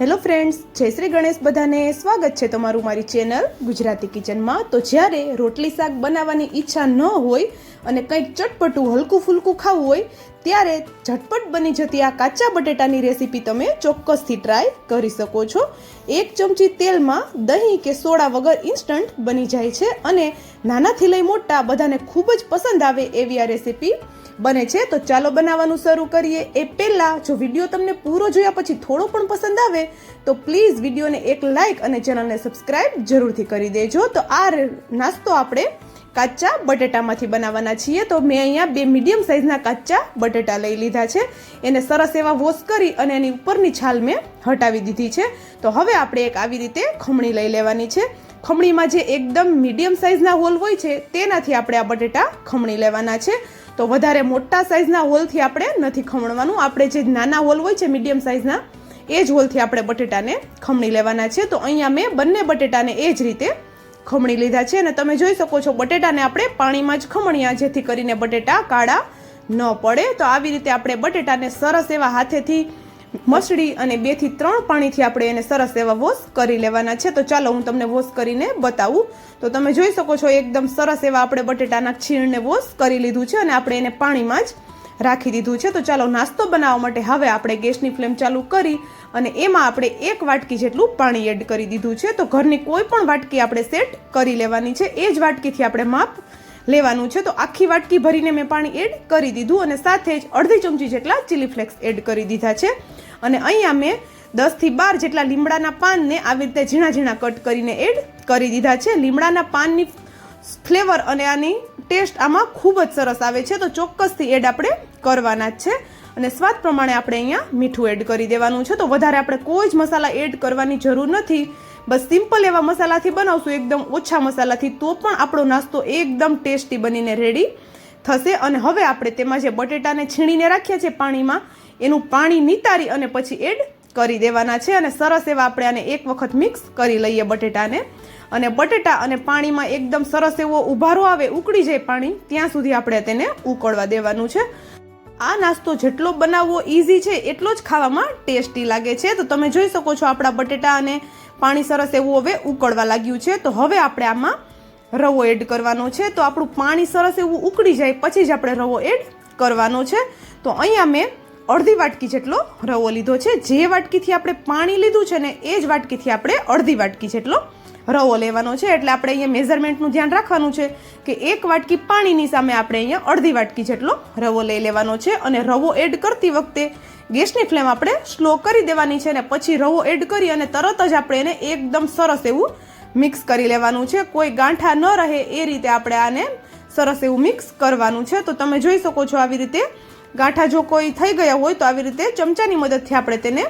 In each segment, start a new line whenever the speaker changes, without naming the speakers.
Hello friends, જય શ્રી ગણેશ બધાને. સ્વાગત છે તમારું મારી ચેનલ ગુજરાતી કિચનમાં. તો જ્યારે રોટલી શાક બનાવવાની ઈચ્છા ન હોય અને કંઈક ચટપટું હલકું ફૂલકું ખાવું હોય, ત્યારે ઝટપટ બની જતી આ કાચા બટેટાની રેસીપી તમે ચોક્કસથી ટ્રાય કરી શકો છો. એક ચમચી તેલમાં દહીં કે સોડા વગર ઇન્સ્ટન્ટ બની જાય છે અને નાનાથી લઈ મોટા બધાને ખૂબ જ પસંદ આવે એવી આ રેસીપી. બને છે, તો ચાલો બનાવવાનું શરૂ કરીએ. એ પહેલાં જો વીડિયો તમને પૂરો જોયા પછી થોડો પણ પસંદ આવે, તો પ્લીઝ વિડીયોને એક લાઇક અને ચેનલને સબસ્ક્રાઇબ જરૂરથી કરી દેજો. તો આ નાસ્તો આપણે કાચા બટેટામાંથી બનાવવાના છીએ. તો મેં અહીંયા બે મીડિયમ સાઇઝના કાચા બટેટા લઈ લીધા છે. એને સરસ એવા વોશ કરી અને એની ઉપરની છાલ મેં હટાવી દીધી છે. તો હવે આપણે એક આવી રીતે ખમણી લઈ લેવાની છે. ખમણીમાં જે એકદમ મીડિયમ સાઇઝના હોલ હોય છે, તેનાથી આપણે આ બટેટા ખમણી લેવાના છે. તો વધારે મોટા સાઇઝના હોલથી આપણે નથી ખમણવાનું. આપણે જે નાના હોલ હોય છે મીડિયમ સાઇઝના એ જ હોલથી આપણે બટેટાને ખમણી લેવાના છે. તો અહીંયા મેં બંને બટેટાને એ જ રીતે ખમણી લીધા છે. અને તમે જોઈ શકો છો, બટેટાને આપણે પાણીમાં જ ખમણ્યા, જેથી કરીને બટેટા કાળા ન પડે. તો આવી રીતે આપણે બટેટાને સરસ એવા હાથેથી મસળી અને બેથી ત્રણ પાણીથી આપણે એને સરસ એવા વોશ કરી લેવાના છે. તો ચાલો હું તમને વોશ કરીને બતાવું. તો તમે જોઈ શકો છો એકદમ સરસ એવા આપણે બટેટાના છીણને વોશ કરી લીધું છે અને આપણે એને પાણીમાં જ રાખી દીધું છે. તો ચાલો નાસ્તો બનાવવા માટે હવે આપણે ગેસની ફ્લેમ ચાલુ કરી અને એમાં આપણે એક વાટકી જેટલું પાણી એડ કરી દીધું છે. તો ઘરની કોઈ પણ વાટકી આપણે સેટ કરી લેવાની છે. એ જ વાટકીથી આપણે માપ લેવાનું છે. તો આખી વાટકી ભરીને મેં પાણી એડ કરી દીધું અને સાથે જ અડધી ચમચી જેટલા ચીલી ફ્લેક્સ એડ કરી દીધા છે. અને અહીંયા મેં દસથી બાર જેટલા લીમડાના પાનને આવી રીતે ઝીણા ઝીણા કટ કરીને એડ કરી દીધા છે. લીમડાના પાનની ફ્લેવર અને આની ટેસ્ટ આમાં ખૂબ જ સરસ આવે છે. તો ચોક્કસથી એડ આપણે કરવાના જ છે. અને સ્વાદ પ્રમાણે આપણે અહીંયા મીઠું એડ કરી દેવાનું છે. તો વધારે આપણે કોઈ જ મસાલા એડ કરવાની જરૂર નથી. બસ સિમ્પલ એવા મસાલાથી બનાવશું, એકદમ ઓછા મસાલાથી, તો પણ આપણો નાસ્તો એકદમ ટેસ્ટી બનીને રેડી થશે. અને હવે આપણે તેમાં જે બટેટાને છીણીને રાખ્યા છે પાણીમાં એનું પાણી નિતારી અને પછી એડ કરી દેવાના છે અને સરસ એવા આપણે આને એક વખત મિક્સ કરી લઈએ બટેટાને. અને બટેટા અને પાણીમાં એકદમ સરસ એવો ઉભારો આવે, ઉકળી જાય પાણી, ત્યાં સુધી આપણે તેને ઉકળવા દેવાનું છે. આ નાસ્તો જેટલો બનાવવો ઇઝી છે, એટલો જ ખાવામાં ટેસ્ટી લાગે છે. તો તમે જોઈ શકો છો આપણા બટેટા અને પાણી સરસ એવું હવે ઉકળવા લાગ્યું છે. તો હવે આપણે આમાં રવો એડ કરવાનો છે. તો આપણું પાણી સરસ એવું ઉકળી જાય, પછી જ આપણે રવો એડ કરવાનો છે. તો અહીંયા મેં અડધી વાટકી જેટલો રવો લીધો છે. જે વાટકીથી આપણે પાણી લીધું છે ને એ જ વાટકીથી આપણે અડધી વાટકી જેટલો રવો લેવાનો છે. એટલે આપણે અહીંયા મેઝરમેન્ટનું ધ્યાન રાખવાનું છે કે એક વાટકી પાણીની સામે આપણે અહીંયા અડધી વાટકી જેટલો રવો લઈ લેવાનો છે અને રવો એડ કરતી વખતે ગેસની ફ્લેમ આપણે સ્લો કરી દેવાની છે અને પછી રવો એડ કરી અને તરત જ આપણે એને એકદમ સરસ એવું મિક્સ કરી લેવાનું છે. કોઈ ગાંઠા ન રહે એ રીતે આપણે આને સરસ એવું મિક્સ કરવાનું છે. તો તમે જોઈ શકો છો આવી રીતે ગાંઠા જો કોઈ થઈ ગયા હોય તો આવી રીતે ચમચાની મદદથી આપણે તેને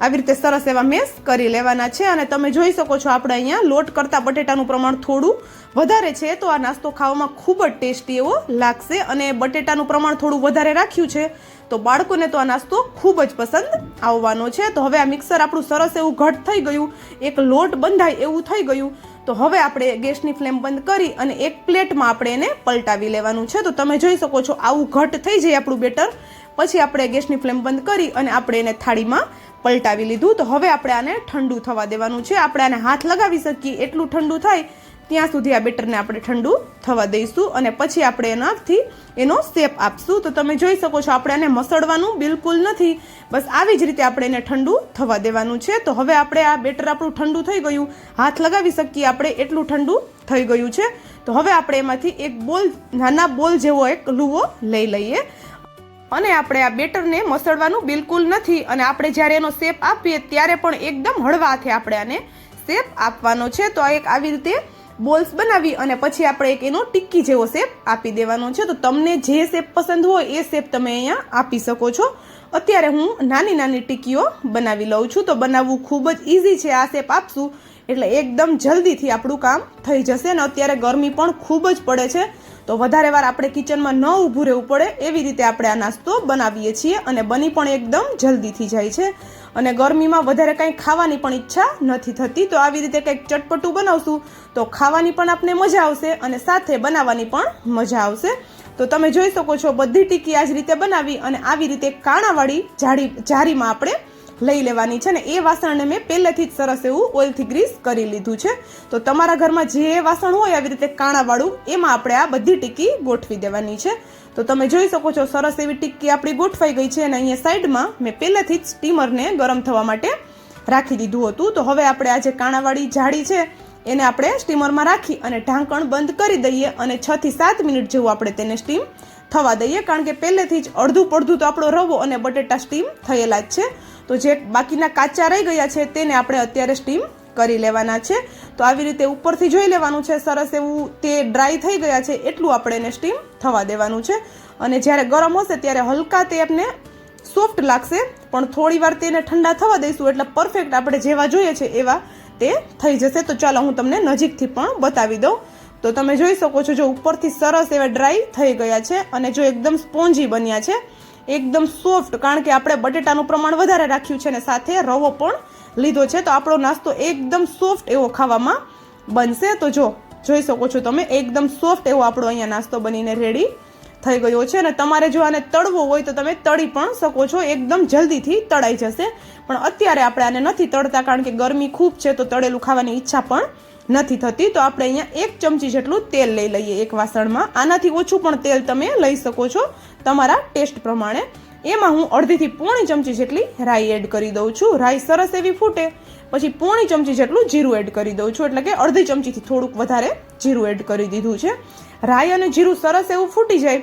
આવી રીતે સરસ એવા મેસ કરી લેવાના છે. અને તમે જોઈ શકો છો આપણે અહીંયા લોટ કરતાં બટેટાનું પ્રમાણ થોડું વધારે છે. તો આ નાસ્તો ખાવામાં ખૂબ જ ટેસ્ટી એવો લાગશે અને બટેટાનું પ્રમાણ થોડું વધારે રાખ્યું છે. તો બાળકોને તો આ નાસ્તો ખૂબ જ પસંદ આવવાનો છે. તો હવે આ મિક્સર આપણું સરસ એવું ઘટ થઈ ગયું. એક લોટ બંધાય એવું થઈ ગયું. તો હવે આપણે ગેસની ફ્લેમ બંધ કરી અને એક પ્લેટમાં આપણે એને પલટાવી લેવાનું છે. તો તમે જોઈ શકો છો આવું ઘટ થઈ જાય આપણું બેટર. પછી આપણે ગેસની ફ્લેમ બંધ કરી અને આપણે એને થાળીમાં પલટાવી લીધું. તો હવે આપણે આને ઠંડુ થવા દેવાનું છે. આપણે આને હાથ લગાવી શકીએ એટલું ઠંડુ થાય ત્યાં સુધી આ બેટરને આપણે ઠંડુ થવા દઈશું અને પછી આપણે એનાથી એનો શેપ આપશું. તો તમે જોઈ શકો છો આપણે આને મસળવાનું બિલકુલ નથી. બસ આવી જ રીતે આપણે એને ઠંડુ થવા દેવાનું છે. તો હવે આપણે આ બેટર આપણું ઠંડુ થઈ ગયું. હાથ લગાવી શકીએ આપણે એટલું ઠંડુ થઈ ગયું છે. તો હવે આપણે એમાંથી એક બોલ, નાના બોલ જેવો એક લુવો લઈ લઈએ. અને આપણે આ બેટરને મસળવાનું બિલકુલ નથી. અને આપણે જ્યારે એનો શેપ આપીએ ત્યારે પણ એકદમ હળવા હાથે આપણે આને શેપ આપવાનો છે. તો આ એક આવી રીતે બોલ્સ બનાવી અને પછી આપણે એક એનો ટિક્કી જેવો શેપ આપી દેવાનો છે. તો તમને જે શેપ પસંદ હોય એ શેપ તમે અહીંયા આપી શકો છો. અત્યારે હું નાની નાની ટિક્કીઓ બનાવી લઉં છું. તો બનાવવું ખૂબ જ ઇઝી છે. આ શેપ આપશું એટલે એકદમ જલ્દીથી આપણું કામ થઈ જશે અને અત્યારે ગરમી પણ ખૂબ જ પડે છે. તો વધારે વાર આપણે કિચનમાં ન ઊભું રહેવું પડે એવી રીતે આપણે આ નાસ્તો બનાવીએ છીએ અને બની પણ એકદમ જલ્દીથી જાય છે. અને ગરમીમાં વધારે કંઈ ખાવાની પણ ઈચ્છા નથી થતી. તો આવી રીતે કંઈક ચટપટું બનાવશું તો ખાવાની પણ આપને મજા આવશે અને સાથે બનાવવાની પણ મજા આવશે. તો તમે જોઈ શકો છો બધી ટીકી આ જ રીતે બનાવી અને આવી રીતે કાણાવાળી જાડી જારીમાં આપણે લઈ લેવાની છે ને એ વાસણને મેં પહેલેથી જ સરસ એવું ઓઇલથી ગ્રીસ કરી લીધું છે. તો તમારા ઘરમાં જે વાસણ હોય આવી રીતે કાણાવાળું, એમાં આપણે આ બધી ટીકી ગોઠવી દેવાની છે. તો તમે જોઈ શકો છો સરસ એવી ટીક્કી આપણી ગોઠવાઈ ગઈ છે અને અહીંયા સાઈડમાં મેં પહેલેથી જ સ્ટીમરને ગરમ થવા માટે રાખી દીધું હતું. તો હવે આપણે આ જે કાણાવાળી જાળી છે, એને આપણે સ્ટીમરમાં રાખી અને ઢાંકણ બંધ કરી દઈએ અને છ થી સાત મિનિટ જેવું આપણે તેને સ્ટીમ થવા દઈએ. કારણ કે પહેલેથી જ અડધું પડધું તો આપણો રવો અને બટેટા સ્ટીમ થયેલા જ છે. તો જે બાકીના કાચા રહી ગયા છે તેને આપણે અત્યારે સ્ટીમ કરી લેવાના છે. તો આવી રીતે ઉપરથી જોઈ લેવાનું છે, સરસ એવું તે ડ્રાય થઈ ગયા છે એટલું આપણે એને સ્ટીમ થવા દેવાનું છે. અને જ્યારે ગરમ હશે ત્યારે હલકા તે આપણે સોફ્ટ લાગશે, પણ થોડી વાર તેને ઠંડા થવા દઈશું એટલે પરફેક્ટ આપણે જેવા જોઈએ છે એવા તે થઈ જશે. તો ચાલો હું તમને નજીકથી પણ બતાવી દઉં. તો તમે જોઈ શકો છો, જો ઉપરથી સરસ એવા ડ્રાય થઈ ગયા છે અને જો એકદમ સ્પોન્જી બન્યા છે એકદમ સોફ્ટ, કારણ કે આપણે બટેટાનું પ્રમાણ વધારે રાખ્યું છે અને સાથે રવો પણ લીધો છે. તો આપણો નાસ્તો એકદમ સોફ્ટ એવો ખાવામાં બનશે. તો જો, જોઈ શકો છો તમે, એકદમ સોફ્ટ એવો આપણો અહીંયા નાસ્તો બનીને રેડી થઈ ગયો છે. અને તમારે જો આને તળવો હોય તો તમે તળી પણ શકો છો. એકદમ જલ્દીથી તળાઈ જશે. પણ અત્યારે આપણે આને નથી તળતા, કારણ કે ગરમી ખૂબ છે, તો તળેલું ખાવાની ઈચ્છા પણ નથી થતી, તો આપણે અહીંયા એક ચમચી જેટલું તેલ લઈ લઈએ એક વાસણમાં. આનાથી ઓછું પણ તેલ તમે લઈ શકો છો તમારા ટેસ્ટ પ્રમાણે. એમાં હું અડધીથી પોણી ચમચી જેટલી રાઈ એડ કરી દઉં છું. રાઈ સરસ એવી ફૂટે, પછી પોણી ચમચી જેટલું જીરું એડ કરી દઉં છું. એટલે કે અડધી ચમચીથી થોડુંક વધારે જીરું એડ કરી દીધું છે. રાઈ અને જીરું સરસ એવું ફૂટી જાય,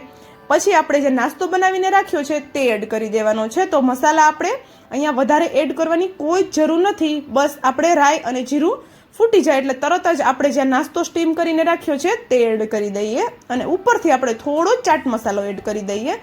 પછી આપણે જે નાસ્તો બનાવીને રાખ્યો છે તે એડ કરી દેવાનો છે. તો મસાલા આપણે અહીંયા વધારે એડ કરવાની કોઈ જરૂર નથી. બસ આપણે રાઈ અને જીરું ફૂટી જાય એટલે તરત જ આપણે જે નાસ્તો સ્ટીમ કરીને રાખ્યો છે તે એડ કરી દઈએ અને ઉપરથી આપણે થોડો ચાટ મસાલો એડ કરી દઈએ.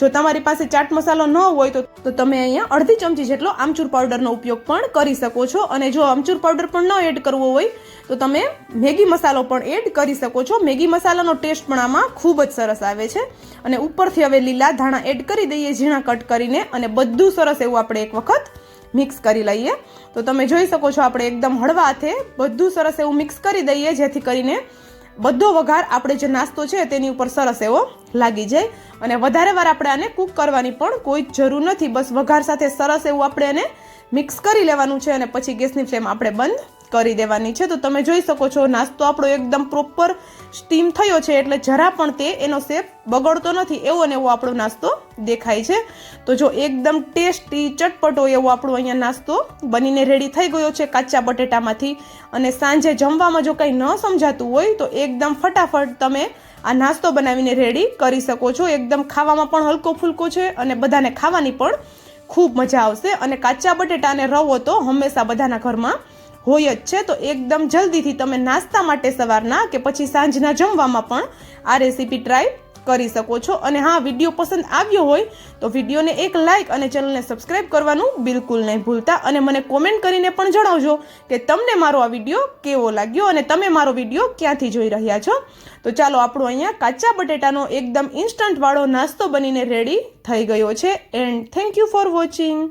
જો તમારી પાસે ચાટ મસાલો ન હોય તો તો તમે અહીંયા અડધી ચમચી જેટલો આમચૂર પાવડરનો ઉપયોગ પણ કરી શકો છો. અને જો આમચૂર પાવડર પણ ન એડ કરવો હોય, તો તમે મેગી મસાલો પણ એડ કરી શકો છો. મેગી મસાલાનો ટેસ્ટ પણ આમાં ખૂબ જ સરસ આવે છે. અને ઉપરથી હવે લીલા ધાણા એડ કરી દઈએ, ઝીણા કટ કરીને. અને બધું સરસ એવું આપણે એક વખત મિક્સ કરી લઈએ. તો તમે જોઈ શકો છો આપણે એકદમ હળવા હાથે બધું સરસ એવું મિક્સ કરી દઈએ, જેથી કરીને બધો વઘાર આપણે જે નાસ્તો છે તેની ઉપર સરસ એવો લાગી જાય. અને વધારે વાર આપણે આને કૂક કરવાની પણ કોઈ જરૂર નથી. બસ વઘાર સાથે સરસ એવું આપણે એને મિક્સ કરી લેવાનું છે અને પછી ગેસની ફ્લેમ આપણે બંધ કરી દેવાની છે. તો તમે જોઈ શકો છો, નાસ્તો આપણો એકદમ પ્રોપર સ્ટીમ થયો છે, એટલે જરા પણ તે એનો શેપ બગડતો નથી. એવો ને એવો આપણો નાસ્તો દેખાય છે. તો જો એકદમ ટેસ્ટી ચટપટો એવો આપણો અહીંયા નાસ્તો બનીને રેડી થઈ ગયો છે કાચા બટેટામાંથી. અને સાંજે જમવામાં જો કંઈ ન સમજાતું હોય, તો એકદમ ફટાફટ તમે આ નાસ્તો બનાવીને રેડી કરી શકો છો. એકદમ ખાવામાં પણ હલકો ફૂલકો છે અને બધાને ખાવાની પણ ખૂબ મજા આવશે. અને કાચા બટેટા અને રવો તો હંમેશા બધાના ઘરમાં હોય જ છે, તો એકદમ જલ્દીથી તમે નાસ્તા માટે સવારના કે પછી સાંજના જમવામાં પણ આ રેસીપી ટ્રાય કરી શકો છો. અને હા, વીડિયો પસંદ આવ્યો હોય તો વિડીયોને એક લાઇક અને ચેનલને સબસ્ક્રાઇબ કરવાનું બિલકુલ નહીં ભૂલતા. અને મને કોમેન્ટ કરીને પણ જણાવજો કે તમને મારો આ વીડિયો કેવો લાગ્યો અને તમે મારો વીડિયો ક્યાંથી જોઈ રહ્યા છો. તો ચાલો, આપણો અહીંયા કાચા બટેટાનો એકદમ ઇન્સ્ટન્ટ વાળો નાસ્તો બનીને રેડી થઈ ગયો છે. And thank you for watching